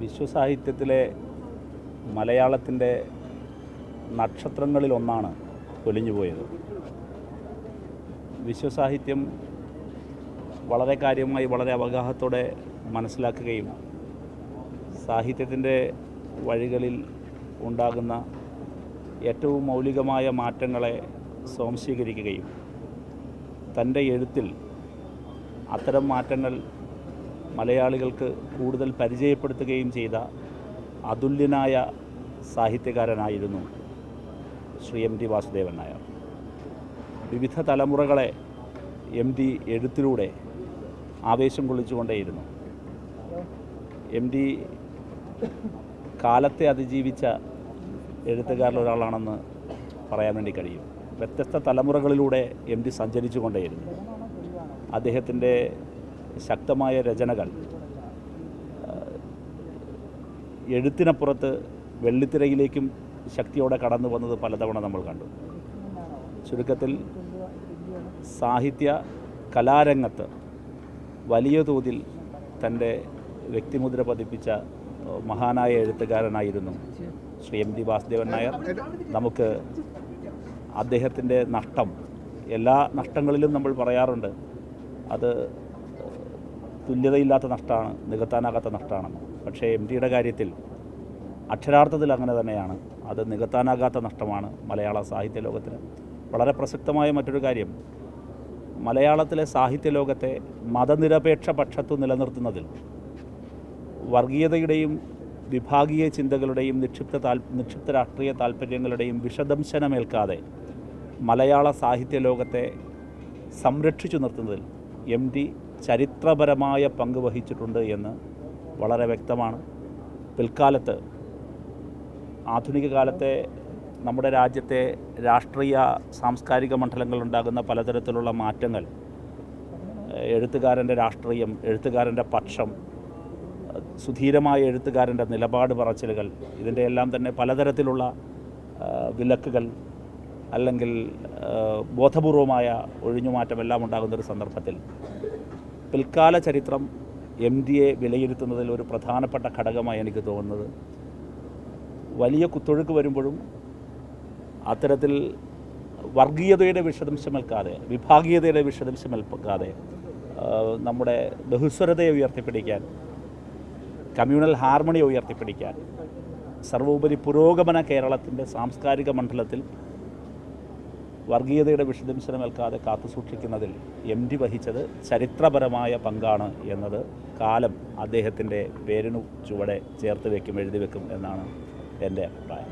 വിശ്വസാഹിത്യത്തിലെ മലയാളത്തിന്റെ നക്ഷത്രങ്ങളിലൊന്നാണ് പൊലിഞ്ഞുപോയത്. വിശ്വസാഹിത്യം വളരെ കാര്യമായി വളരെ അവഗാഹത്തോടെ മനസ്സിലാക്കുകയും സാഹിത്യത്തിന്റെ വഴികളിൽ ഉണ്ടാകുന്ന ഏറ്റവും മൗലികമായ മാറ്റങ്ങളെ സ്വാംശീകരിക്കുകയും തന്റെ എഴുത്തിൽ അത്തരം മാറ്റങ്ങൾ മലയാളികൾക്ക് കൂടുതൽ പരിചയപ്പെടുത്തുകയും ചെയ്ത അതുല്യനായ സാഹിത്യകാരനായിരുന്നു ശ്രീ എം ടി വാസുദേവൻ നായർ. വിവിധ തലമുറകളെ എം ടി എഴുത്തിലൂടെ ആവേശം കൊള്ളിച്ചുകൊണ്ടേയിരുന്നു. എം ടി കാലത്തെ അതിജീവിച്ച എഴുത്തുകാരിലൊരാളാണെന്ന് പറയാൻ വേണ്ടി കഴിയും. വ്യത്യസ്ത തലമുറകളിലൂടെ എം ടി സഞ്ചരിച്ചു കൊണ്ടേയിരുന്നു അദ്ദേഹത്തിന്റെ ശക്തമായ രചനകൾ. എഴുത്തിനപ്പുറത്ത് വെള്ളിത്തിരയിലേക്കും ശക്തിയോടെ കടന്നു വന്നത് പലതവണ നമ്മൾ കണ്ടു. ചുരുക്കത്തിൽ സാഹിത്യ കലാരംഗത്ത് വലിയ തോതിൽ തന്റെ വ്യക്തിമുദ്ര പതിപ്പിച്ച മഹാനായ എഴുത്തുകാരനായിരുന്നു ശ്രീ എം ഡി വാസുദേവൻ നായർ. നമുക്ക് അദ്ദേഹത്തിന്റെ നഷ്ടം എല്ലാ നഷ്ടങ്ങളിലും നമ്മൾ പറയാറുണ്ട് അത് തുല്യതയില്ലാത്ത നഷ്ടമാണ് നികത്താനാകാത്ത നഷ്ടമാണെന്ന്. പക്ഷേ എം ടിയുടെ കാര്യത്തിൽ അക്ഷരാർത്ഥത്തിൽ അങ്ങനെ തന്നെയാണ്. അത് നികത്താനാകാത്ത നഷ്ടമാണ് മലയാള സാഹിത്യ ലോകത്തിന്. വളരെ പ്രസക്തമായ മറ്റൊരു കാര്യം മലയാളത്തിലെ സാഹിത്യ ലോകത്തെ മതനിരപേക്ഷ പക്ഷത്വം നിലനിർത്തുന്നതിൽ വർഗീയതയുടെയും വിഭാഗീയ ചിന്തകളുടെയും നിക്ഷിപ്ത താൽ നിക്ഷിപ്ത രാഷ്ട്രീയ താല്പര്യങ്ങളുടെയും വിഷദംശനമേൽക്കാതെ മലയാള സാഹിത്യ ലോകത്തെ സംരക്ഷിച്ചു നിർത്തുന്നതിൽ എം ടി ചരിത്രപരമായ പങ്ക് വഹിച്ചിട്ടുണ്ട് എന്ന് വളരെ വ്യക്തമാണ്. പിൽക്കാലത്ത് ആധുനിക കാലത്തെ നമ്മുടെ രാജ്യത്തെ രാഷ്ട്രീയ സാംസ്കാരിക മണ്ഡലങ്ങളുണ്ടാകുന്ന പലതരത്തിലുള്ള മാറ്റങ്ങൾ എഴുത്തുകാരന്റെ രാഷ്ട്രീയം എഴുത്തുകാരന്റെ പക്ഷം സുധീരമായ എഴുത്തുകാരന്റെ നിലപാട് പറച്ചിലുകൾ ഇതിന്റെ എല്ലാം തന്നെ പലതരത്തിലുള്ള വിലക്കുകൾ അല്ലെങ്കിൽ ബോധപൂർവമായ ഒഴിഞ്ഞുമാറ്റമെല്ലാം ഉണ്ടാകുന്നൊരു സന്ദർഭത്തിൽ പിൽക്കാല ചരിത്രം എം ഡിയെ വിലയിരുത്തുന്നതിൽ ഒരു പ്രധാനപ്പെട്ട ഘടകമായി എനിക്ക് തോന്നുന്നത്. വലിയ കുത്തൊഴുക്ക് വരുമ്പോഴും അത്തരത്തിൽ വർഗീയതയുടെ വിഷദംശമേൽക്കാതെ വിഭാഗീയതയുടെ ആ, നമ്മുടെ ബഹുസ്വരതയെ ഉയർത്തിപ്പിടിക്കാൻ കമ്മ്യൂണൽ ഹാർമണിയെ ഉയർത്തിപ്പിടിക്കാൻ സർവോപരി പുരോഗമന കേരളത്തിന്റെ സാംസ്കാരിക മണ്ഡലത്തിൽ വർഗീയതയുടെ വിഷദംശനമേൽക്കാതെ കാത്തുസൂക്ഷിക്കുന്നതിൽ എം ഡി വഹിച്ചത് ചരിത്രപരമായ പങ്കാണ് എന്നത് കാലം അദ്ദേഹത്തിന്റെ പേരിനു ചുവടെ ചേർത്ത് വെക്കും എഴുതി വെക്കും എന്നാണ് എന്റെ അഭിപ്രായം.